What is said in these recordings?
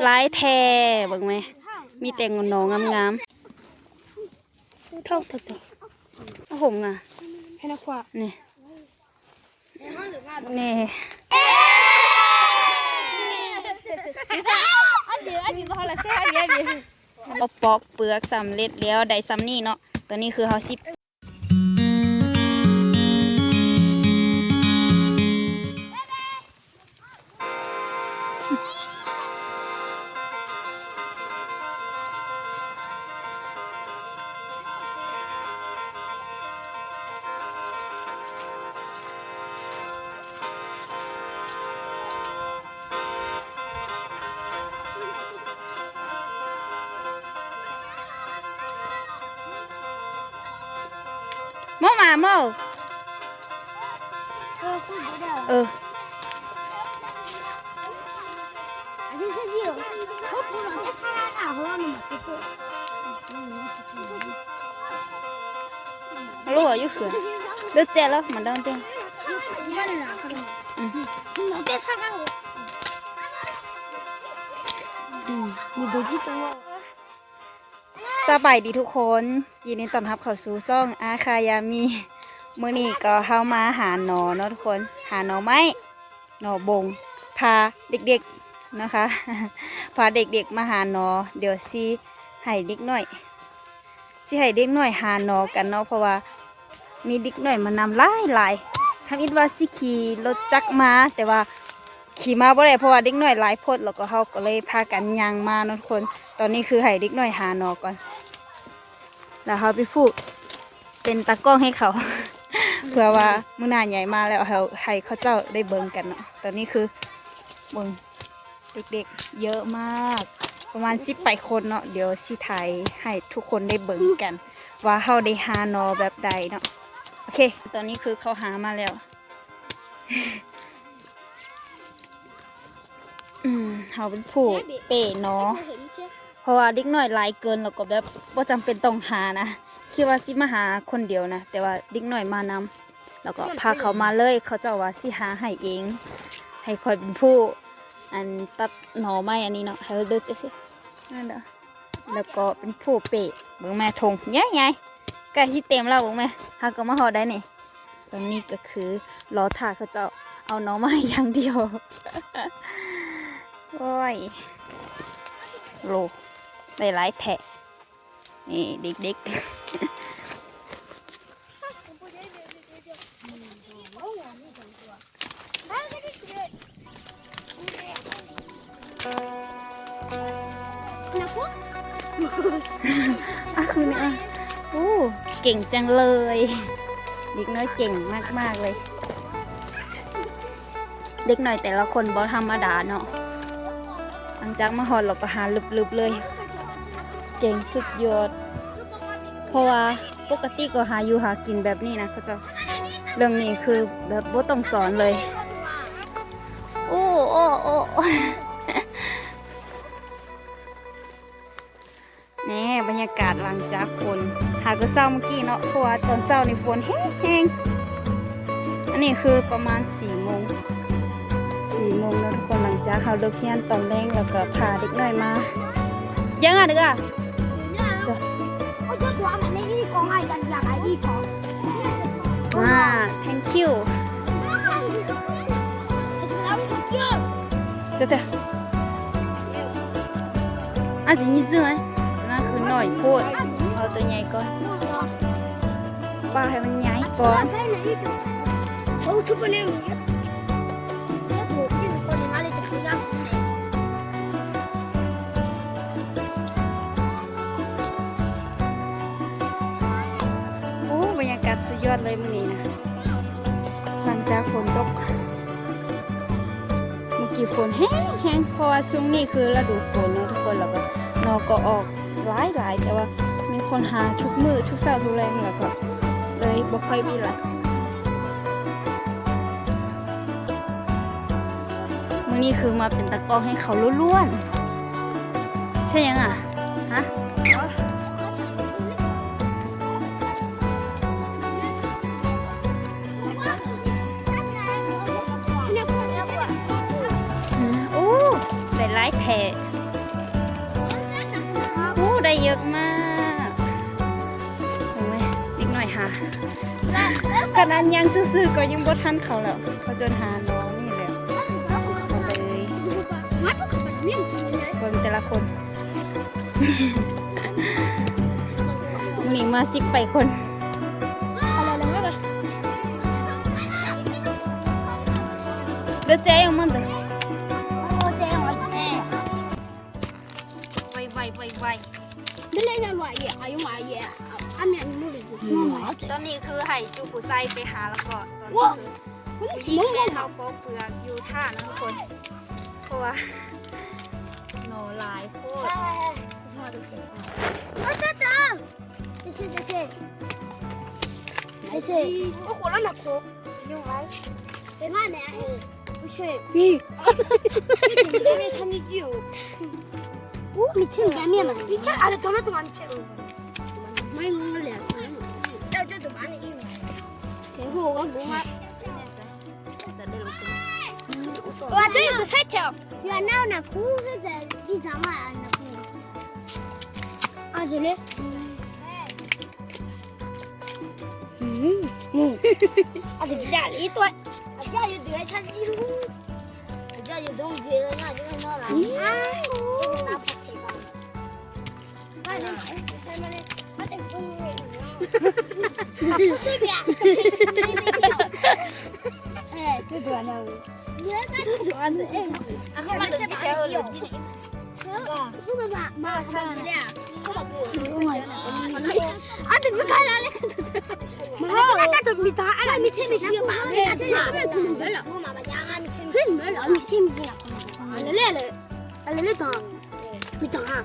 หลายแท่เบิ่งไหมมีแต่งหนองงามๆเท่าเท่าเท่าเอาห่มอะให้นักขวานี่นี่อันเดียวอันนี้บ่ละเสื้ออันเดียวเดียวเอาปอกเปลือกสำเร็จแล้วได้ซ้ำนี่เนาะตัวนี้คือเฮาสิ เมามาเมาเออคุณบ่ได้เอออันนี้ชื่อเดียวเขาคุณหลังจะทานอะเพราะว่ามันติดตัวรู้ว่าอยู่เขื่อนเดือดแจ้แล้วมันดังเต็มนี่นี่นะเขาเลยหลังจะทานอะมีดูจิตตัว สบายดีทุกคนยินดีต้อนรับเข้าสู่ซ่องอาคายามีมื้อนี้ก็เข้ามาหาหนอเนาะทุกคน หาหนอไม้หนอบง พาเด็กๆนะคะ พาเด็กๆมาหาหนอ เดี๋ยวสิให้เด็กหน่อยสิให้เด็กหน่อยหาหนอกันเนาะเพราะว่ามีเด็กหน่อยมานำหลายหลายทำอิดว่าสิขี่รถจักรมา แต่ว่าขี่มาบ่ได้เพราะว่าเด็กหน่อยหลายพดแล้วก็เขาก็เลยพากันยางมาเนาะทุกคน ตอนนี้คือให้เด็กหน่อยหาหนอก่อน แล้วเขาไปพูดเป็นตากล้องให้เขา เพื่อว่ามื้อหน้าใหญ่มาแล้วเขาให้เขาเจ้าได้เบิ่งกันเนาะตอนนี้คือเบิ่งเด็กๆ เยอะมาก ประมาณสิบไปคนเนาะเดี๋ยวสิไทยให้ทุกคนได้เบิ่งกัน ว่าเขาได้หานอแบบใดเนาะโอเค ตอนนี้คือเขาหามาแล้วอืมเขาเป็นผู้เป๋เนาะ เห็นเชี่ยเพราะว่าเด็กน้อยหลายเกินแล้วก็แบบว่าจำเป็นต้องหานะคิดว่าสิมาหาคนเดียวนะ แต่ว่าเด็กน้อยมานำแล้วก็พาเขามาเลย เขาเจะว่าสิหาให้เอง ให้คอยเป็นผู้ อันตัดหน่อไม้อันนี้เนาะให้เลือดเจ๊นั่นเด้อแล้วก็เป็นผู้เปะเบิ่งแม่ทงใหญ่ใหญ่ใกล้ที่เต็มแล้วเบิ่งแม่หาก็มาหอได้นี่ตอนนี้ก็คือรอถ่าเขาเจะเอาหน่อไม้อย่างเดียว โอ้ยโล ได้หลายแทะนี่เด็กๆนักขวาอะคือเนี่ยอะโอ้เก่งจังเลยเด็กน้อยเก่งมากๆเลย เด็กหน่อยแต่ละคนบอธรรมดาเนาะหลังจากมาหอดเราก็หาลึบๆเลย เก่งสุดยอด เพราะว่าปกติก็หาอยู่หากินแบบนี้นะเขาจะเรื่องนี้คือแบบบ่ต้องสอนเลย โอ้โอ้โอ้โอ้แน่บรรยากาศหลังจากฝนหาก็เศร้าเมื่อกี้เนาะเพราะว่าตอนเศร้าในฝนแห้งๆอันนี้คือประมาณสี่โมงสี่โมงแล้วทุกคนหลังจากเขาเลิกเรียนตอนแรงแล้วก็พาเด็กน้อยมายังอะเด็กอะ เอาตัวตัวมันในที่กองไอ้ยันอยากไอ้ที่ของมา thank you แล้วมันเย กาศสุดยอดเลยมื้อนี้นะหลังจากฝนตก เมื่อกี้ฝนแห้งแห้งเพราะว่าช่วงนี้คือฤดูฝนเนะทุกคนแล้วก็นอก็ออกหลายหลายแต่ว่ามีคนหาทุกมือทุกเช้าทุกแรงแล้วก็เลยบ่ค่อยมีหลายมื้อนี้คือมาเป็นตะกร้อให้เขาล้วนๆใช่ยังอะ แท้โอ้ได้เยอะมากโอ้ยอีกหน่อยหาขนาดยังซื่อๆก็ยังบ่ทันเขาแล้วเขาจนหาน้องนี่แหละเอาเลย Mas por que faz mesmo? เบิ่งแต่ละคนนี่มาสิบไปคน Olha, olha, olha. เดี๋ยวเจ๊เอามันเลย ตอนนี้คือให้จูกุไซไปหาแล้วก็ตอนนี้คือมีแม่เขาโป๊กเปลือกอยู่ท่านะทุกคนเพราะว่าโนลายโคตรหอดจริงๆอาจาจ้าเจเช่เจเช่ไอเช่โอ้โหแล้วหนักโคกยังไงเป็นอะาเนี่ยไม่ใชื่ไม่ใช่ฉันนี่จิ๋วชื่อแกเนี่ยมันมีชื่ออะไรตัวนั้นตัวนั้นเชื่อไม่รู้เลย ลูกก็กูว่าจะได้รู้ตัวว่าจะอยู่ใช่แถวอยู่นั่นนะคู่ก็จะดีจังอ่ะนะคู่อ่ะจะเลย嗯，啊，这家里多，啊，家里多，像几乎。哎，这多呢。俺们把这边有了，不不不，马上的，啊，怎么看来了？妈，那怎么打？俺没听没听，妈，俺这这听没了，我妈妈家俺没听没了，没听没了，俺来了，俺来了，当，没当啊。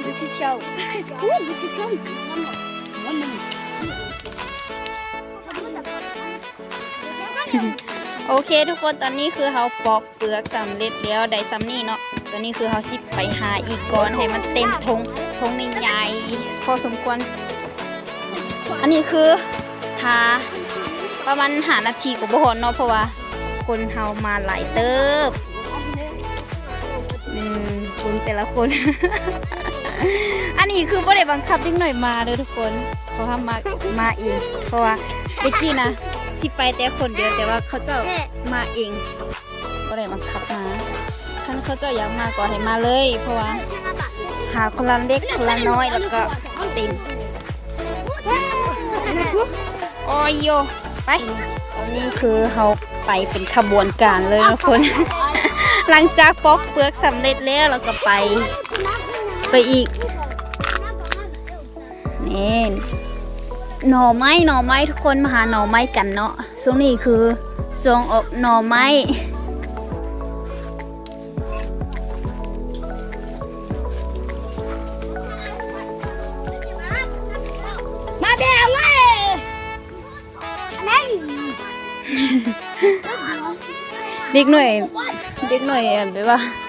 bị thích ăn này à tôi bị thích sao ủa bị thích sao ngon ngon โอเคทุกคนตอนนี้คือเขาปอกเปลือกสำเร็จแล้วได้ซ้ำนี่เนาะตอนนี้คือเขาสิไปหาอีกก้อนให้มันเต็มทงทงในใหญ่พอสมควร อันนี้คือหาประมาณหานาทีกับบ่ฮอนเนาะเพราะว่า คนเฮามาหลายเติบอืมคุณแต่ละคน อันนี้คือบ่ได้บังคับเด็กหน่อยมาเลยทุกคนเขาทำมามาเองเพราะว่าเด็กกี้นะสิไปแต่คนเดียวแต่ว่าเขาเจ้ามาเองบ่ได้บังคับมาท่านเขาเจ้าอยากมาก็ให้มาเลย เพราะว่าหาคนละเล็กคนละน้อยแล้วก็เต็มโอ้ยโยไปตอนนี้คือเขาไปเป็นขบวนการเลยนะคน หลังจากปอกเปลือกสำเร็จแล้วเราก็ไป ไปอีก นี่หน่อไม้หน่อไม้ทุกคนมาหาหน่อไม้กันเนาะช่วงนี้คือช่วงออกหน่อไม้มาแดงเลยนั่นเด็กหน่อยเด็กหน่อยอันแบบว่าอ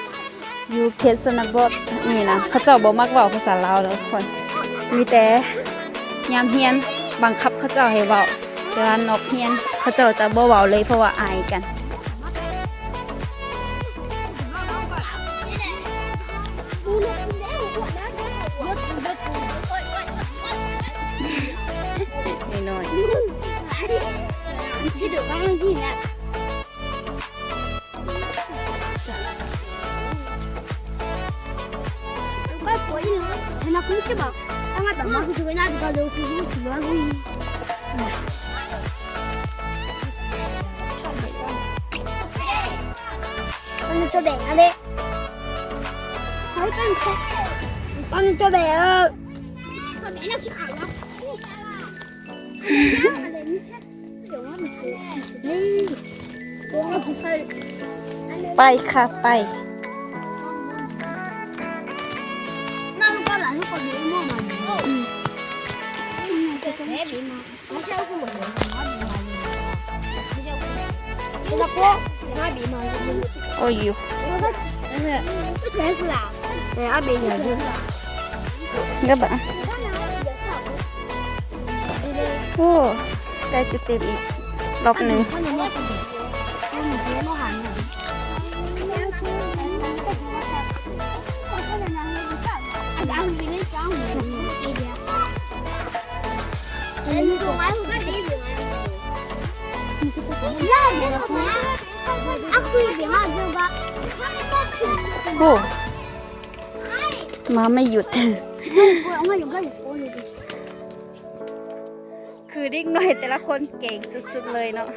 ยูเพชรสนบทนี่นะเขาเจ้าบ่มักเว้าภาษาลาวแล้วทุกคน มีแต่ยามเฮียนบังคับเขาเจ้าให้เว้าเวลานอกเฮียนเขาเจ้าจะบ่เว้าเลยเพราะว่าอายกันนิดหน่อยที่เดือดร้อนที่นี่ย งแค่มันจะแบ่งจะแบ่งน่าสิอ่านแล้ว อะไรไม่ใช่เดี๋ยวว่ามันคือนี่ 뭔가 부살 ไปค่ะไป 대답고 내가 미마 โอ้ยอยู่ 대구야 내가 미마 เดี๋ยวบะโอ้ใกล้จะเต็มอีกรอบหนึ่ง โอ้มาไม่หยุด คือเด็กน้อยแต่ละคนเก่งสุดๆเลยเนาะ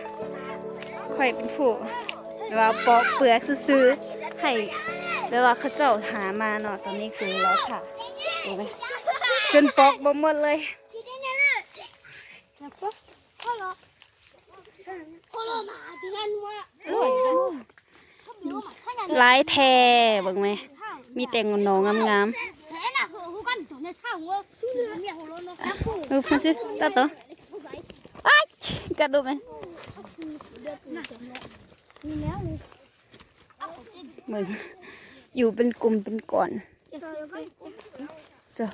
ข่อยเป็นผู้แบบว่าปอกเปลือกซื้อๆให้แบบว่าเขาเจ้าหามาเนาะตอนนี้คือเราค่ะดูไหมจนปอกบ่หมดเลยห ลายแทบังไหม มีแต่งหนองงามๆเออพูดสิตัดต่อไอ้กระโดดไหมมึงอยู่เป็นกลุ่มเป็นก่อนจ้ะ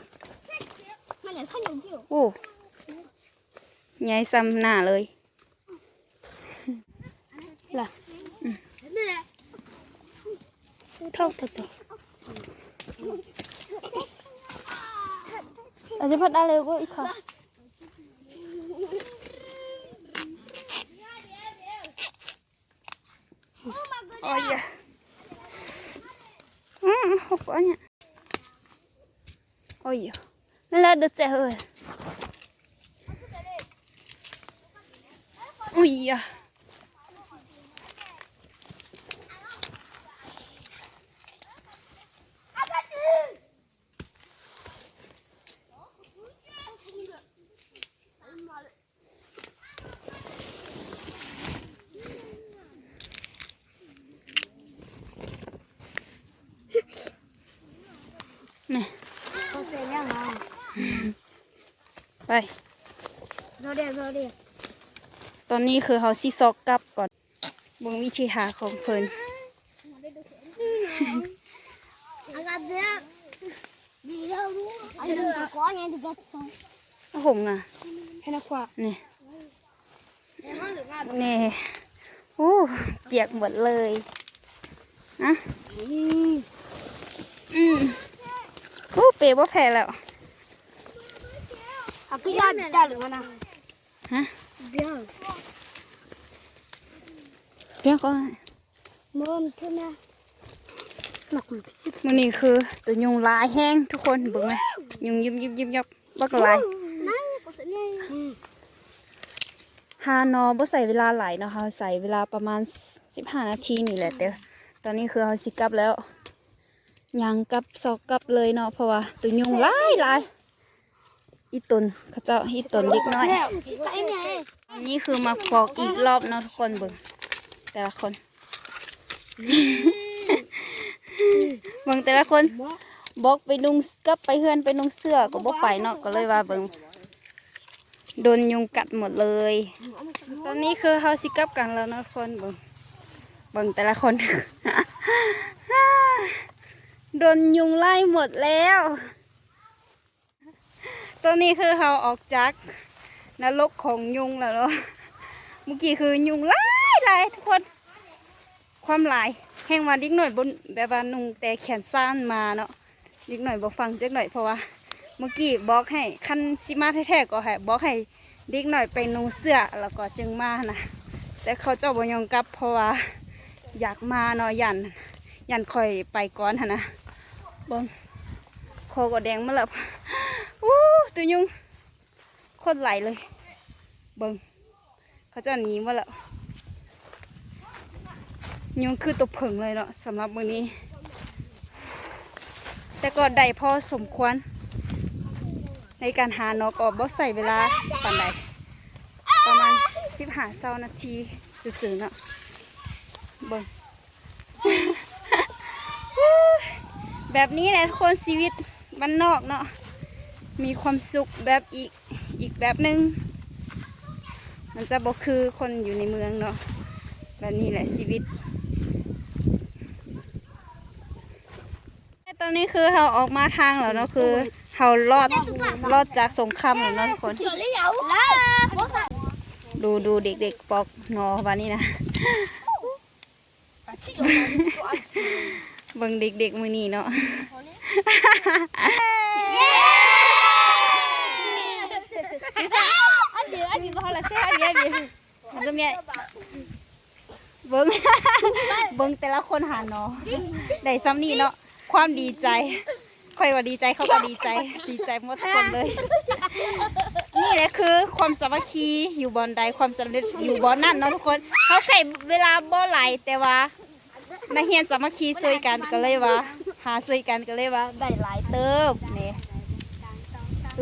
โอ้ยายซ้ำหน้าเลย ล่ะ네เท่าเท่าเท่าอาจจะพัดอะไรก็อีกค่ะ Ôi da. Ừ, không có nha. Ôi da. Nó lên được xe hơi. Ui da. ไปราเดียราเดียตอนนี้คือเขาซีซอกกลับก่อนบงวิธีหาของเพลินผมนะให้นักกว่านี่นี่โอ้เปียกหมดเลยนะอืมโอ้เปียกว่าแพ้แล้ว Aku dah dah mana? Ha? Biar. Biar kau. Mom tu nak. มันนี่คือตัวยุงลายแห้งทุกคนเบิ่งไหมยุงยิบยิบยิบยับบักลายฮานอบ่ใส่เวลาไหลเนาะเขาใส่เวลาประมาณสิบห้านาทีนี่แหละแต่ตอนนี้คือเขาสิกลับแล้วยังกลับซอกกลับเลยเนาะเพราะว่าตัวยุงลายลาย อีตนเขาเจ้าอีตนเล็กน้อย อันนี้คือมาฟอกอีกรอบเนาะทุกคนเบิ่งแต่ละคนเบิ่งแต่ละคนบอกไปนุ่งก็ไปเฮือนไปนุ่งเสื้อก็บอกไปเนาะก็เลยว่าเบิ่งโดนยุงกัดหมดเลย ตอนนี้คือเฮาสิกับกันแล้วนะทุกคนเบิ่งเบิ่งแต่ละคน โดนยุงไล่หมดแล้ว ตอนนี้คือเฮาออกจากนรกของยุงแล้วเนาะเมื่อกี้คือยุงไล่ไล่ทุกคน ความหลายแห้งมาดิกหน่อยบนแบบว่านุ่งแต่แขนสั้นมาเนาะดิกหน่อยบอกฟังเจักหน่อยเพราะว่า เมื่อกี้บอกให้คันซิมาแท้ๆก็ให้บอกให้ดิกหน่อยไปนุ่งเสื้อแล้วก็จึงมานะแต่เขาเจ้าบ่ยอมกลับเพราะว่าอยากมาเนาะยัน ยันคอยไปก่อนหั่นนะบิ่งคอก็แดงมาแล้ว ตัวยุงโคตรไหลเลยเบิ่งเขาจะหนีมาแล้วยุงคือตัวเผิงเลยเนาะสำหรับมือนี้ แต่ก็ได้พอสมควร ในการหาเนาะก็บ่ใส่เวลาปานใดประมาณ15 20นาทีซื่อๆเนาะเบิ่งแบบนี้แหละทุกคนชีวิตบ้านนอกเนาะ มีความสุขแบบอีกอีกแบบหนึง่งมันจะบอกคือคนอยู่ในเมืองเนาะแบบนี้แหละชีวิต ตอนนี้คือเราออกมาทางแล้วเนาะคือเราลอดลอดจากสงครามแล้วเนาะทุกคน ดูดูเด็กๆปอกนอวันนี้นะเบิ่งเด็กๆมือนี่เนาะ อันเดียอันนี้พอละเสียอันเดียวเดียมันก็มีเบิ่งเบิ่งแต่ละคนหาเนาะได้ซ้ำนี่เนาะความดีใจค่อยว่าดีใจเขาก็ดีใจ ดีใจหมดทุกคนเลย นี่แหละคือความสามัคคีอยู่บอนใดความสำเร็จอยู่บอนนั่นเนาะทุกคนเขาใส่เวลาบ่หลแต่ว่านักเรียนสามัคคีช่วยกันก็เลยว่า หาช่วยกันก็เลยว่าได้หลายเติบ ด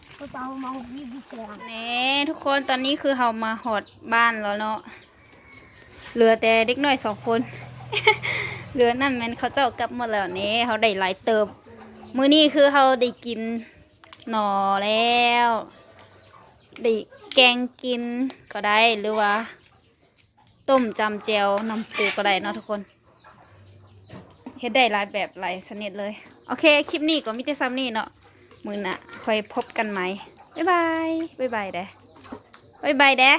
的？นี่ทุกคนตอนนี้คือเขามาหอดบ้านแล้วเนาะเหลือแต่เด็กน้อยสองคน เหลือนั่นแมันเขาเจ้ากลับหมดแล้วนี่เขาได้หลายเติมมื้อนี้คือเขาได้กินหน่อแล้วได้แกงกินก็ได้หรือว่า ต้มจำเจียวน้ำปูก็ได้เนาะทุกคนเฮ็ดได้หลายแบบหลายชนิดเลย โอเค คลิปนี้ก็มีแต่ซ้ำนี่เนาะ มือหน่ะค่อยพบกันไหมบ๊ายบายบ๊ายบายเด้บ๊ายบายเด้